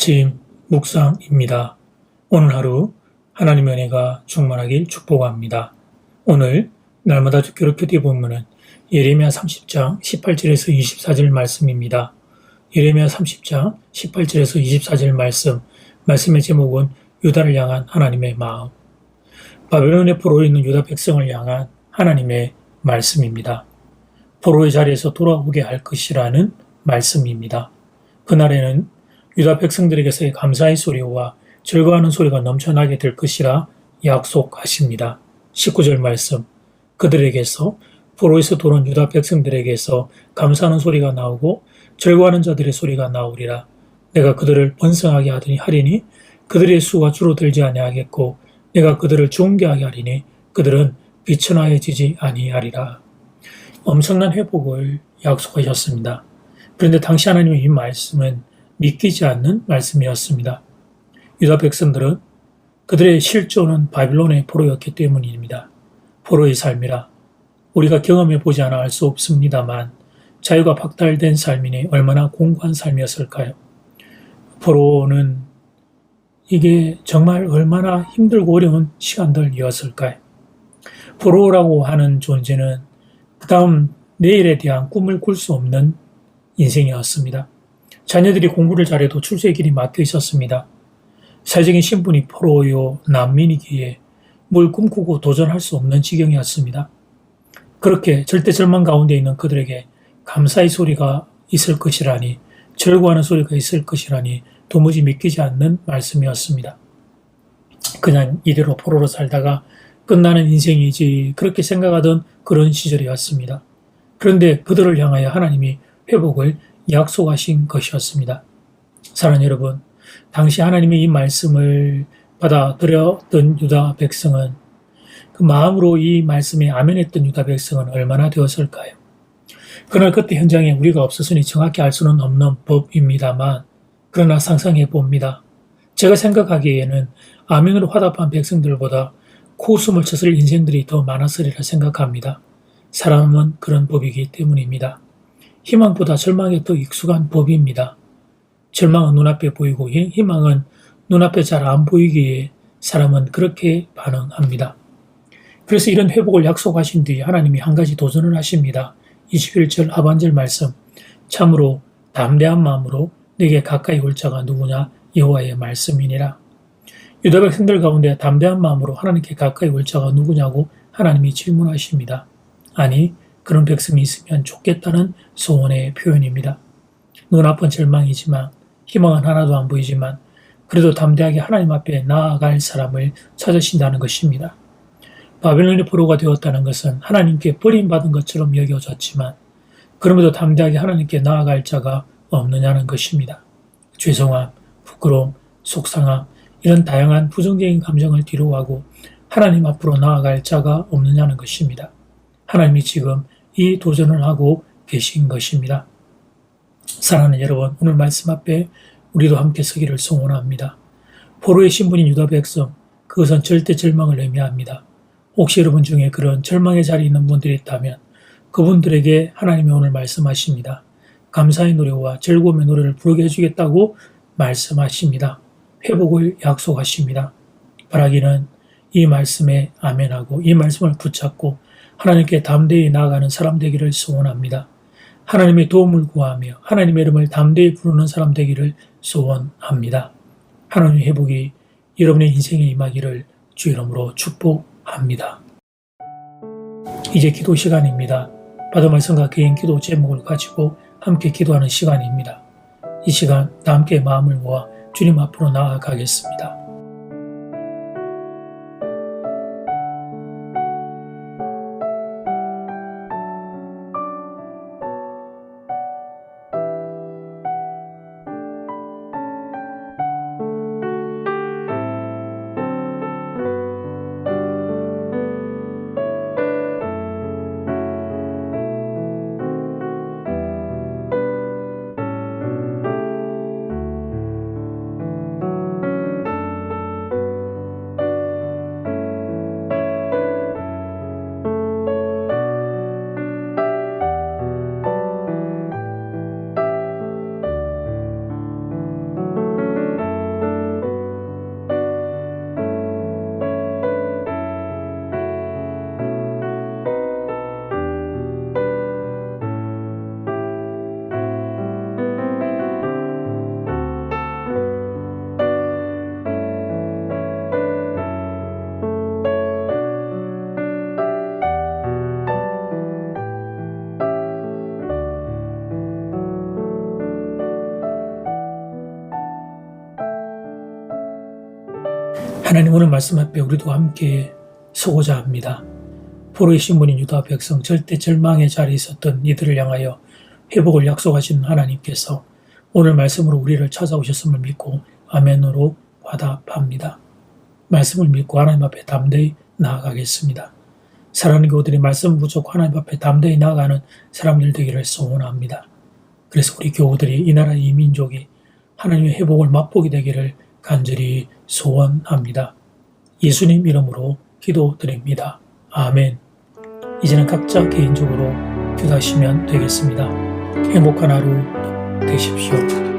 아침 묵상입니다. 오늘 하루 하나님의 은혜가 충만하길 축복합니다. 오늘 날마다 주기로 표대 본문은 예레미야 30장 18절에서 24절 말씀입니다. 예레미야 30장 18절에서 24절 말씀, 말씀의 제목은 유다를 향한 하나님의 마음. 바벨론의 포로에 있는 유다 백성을 향한 하나님의 말씀입니다. 포로의 자리에서 돌아오게 할 것이라는 말씀입니다. 그날에는 유다 백성들에게서의 감사의 소리와 즐거워하는 소리가 넘쳐나게 될 것이라 약속하십니다. 19절 말씀 그들에게서 포로에서 돌아온 유다 백성들에게서 감사하는 소리가 나오고 즐거워하는 자들의 소리가 나오리라. 내가 그들을 번성하게 하더니 하리니 그들의 수가 줄어들지 아니하겠고 내가 그들을 존귀하게 하리니 그들은 비천하여지지 아니하리라. 엄청난 회복을 약속하셨습니다. 그런데 당시 하나님의 이 말씀은 믿기지 않는 말씀이었습니다. 유다 백성들은 그들의 실존은 바빌론의 포로였기 때문입니다. 포로의 삶이라 우리가 경험해 보지 않아 알 수 없습니다만 자유가 박탈된 삶이니 얼마나 공고한 삶이었을까요? 포로는 이게 정말 얼마나 힘들고 어려운 시간들이었을까요? 포로라고 하는 존재는 그 다음 내일에 대한 꿈을 꿀 수 없는 인생이었습니다. 자녀들이 공부를 잘해도 출세의 길이 막혀 있었습니다. 사회적인 신분이 포로요 난민이기에 뭘 꿈꾸고 도전할 수 없는 지경이었습니다. 그렇게 절대 절망 가운데 있는 그들에게 감사의 소리가 있을 것이라니 절구하는 소리가 있을 것이라니 도무지 믿기지 않는 말씀이었습니다. 그냥 이대로 포로로 살다가 끝나는 인생이지 그렇게 생각하던 그런 시절이었습니다. 그런데 그들을 향하여 하나님이 회복을 약속하신 것이었습니다. 사랑하는 여러분, 당시 하나님의 이 말씀을 받아들였던 유다 백성은 그 마음으로 이 말씀에 아멘했던 유다 백성은 얼마나 되었을까요? 그러나 그때 현장에 우리가 없었으니 정확히 알 수는 없는 법입니다만 그러나 상상해 봅니다. 제가 생각하기에는 아멘으로 화답한 백성들보다 코웃음을 쳤을 인생들이 더 많았으리라 생각합니다. 사람은 그런 법이기 때문입니다. 희망보다 절망에 더 익숙한 법입니다. 절망은 눈앞에 보이고 희망은 눈앞에 잘 안 보이기에 사람은 그렇게 반응합니다. 그래서 이런 회복을 약속하신 뒤 하나님이 한 가지 도전을 하십니다. 21절 하반절 말씀 참으로 담대한 마음으로 내게 가까이 올 자가 누구냐 여호와의 말씀이니라. 유다 백성들 가운데 담대한 마음으로 하나님께 가까이 올 자가 누구냐고 하나님이 질문하십니다. 아니 그런 백성이 있으면 좋겠다는 소원의 표현입니다. 눈앞은 절망이지만 희망은 하나도 안 보이지만 그래도 담대하게 하나님 앞에 나아갈 사람을 찾으신다는 것입니다. 바벨론의 포로가 되었다는 것은 하나님께 버림받은 것처럼 여겨졌지만 그럼에도 담대하게 하나님께 나아갈 자가 없느냐는 것입니다. 죄송함, 부끄러움, 속상함 이런 다양한 부정적인 감정을 뒤로하고 하나님 앞으로 나아갈 자가 없느냐는 것입니다. 하나님이 지금 이 도전을 하고 계신 것입니다. 사랑하는 여러분, 오늘 말씀 앞에 우리도 함께 서기를 소원합니다. 포로의 신분인 유다 백성, 그것은 절대 절망을 의미합니다. 혹시 여러분 중에 그런 절망의 자리에 있는 분들이 있다면 그분들에게 하나님이 오늘 말씀하십니다. 감사의 노래와 즐거움의 노래를 부르게 해주겠다고 말씀하십니다. 회복을 약속하십니다. 바라기는 이 말씀에 아멘하고 이 말씀을 붙잡고 하나님께 담대히 나아가는 사람 되기를 소원합니다. 하나님의 도움을 구하며 하나님의 이름을 담대히 부르는 사람 되기를 소원합니다. 하나님의 회복이 여러분의 인생에 임하기를 주 이름으로 축복합니다. 이제 기도 시간입니다. 받은 말씀과 개인 기도 제목을 가지고 함께 기도하는 시간입니다. 이 시간 다 함께 마음을 모아 주님 앞으로 나아가겠습니다. 하나님 오늘 말씀 앞에 우리도 함께 서고자 합니다. 포로의 신분인 유다 백성 절대 절망의 자리에 있었던 이들을 향하여 회복을 약속하신 하나님께서 오늘 말씀으로 우리를 찾아오셨음을 믿고 아멘으로 화답합니다. 말씀을 믿고 하나님 앞에 담대히 나아가겠습니다. 사랑하는 교우들이 말씀 부족 하나님 앞에 담대히 나아가는 사람들 되기를 소원합니다. 그래서 우리 교우들이 이 나라 이 민족이 하나님의 회복을 맛보게 되기를 간절히 소원합니다. 예수님 이름으로 기도드립니다. 아멘. 이제는 각자 개인적으로 기도하시면 되겠습니다. 행복한 하루 되십시오.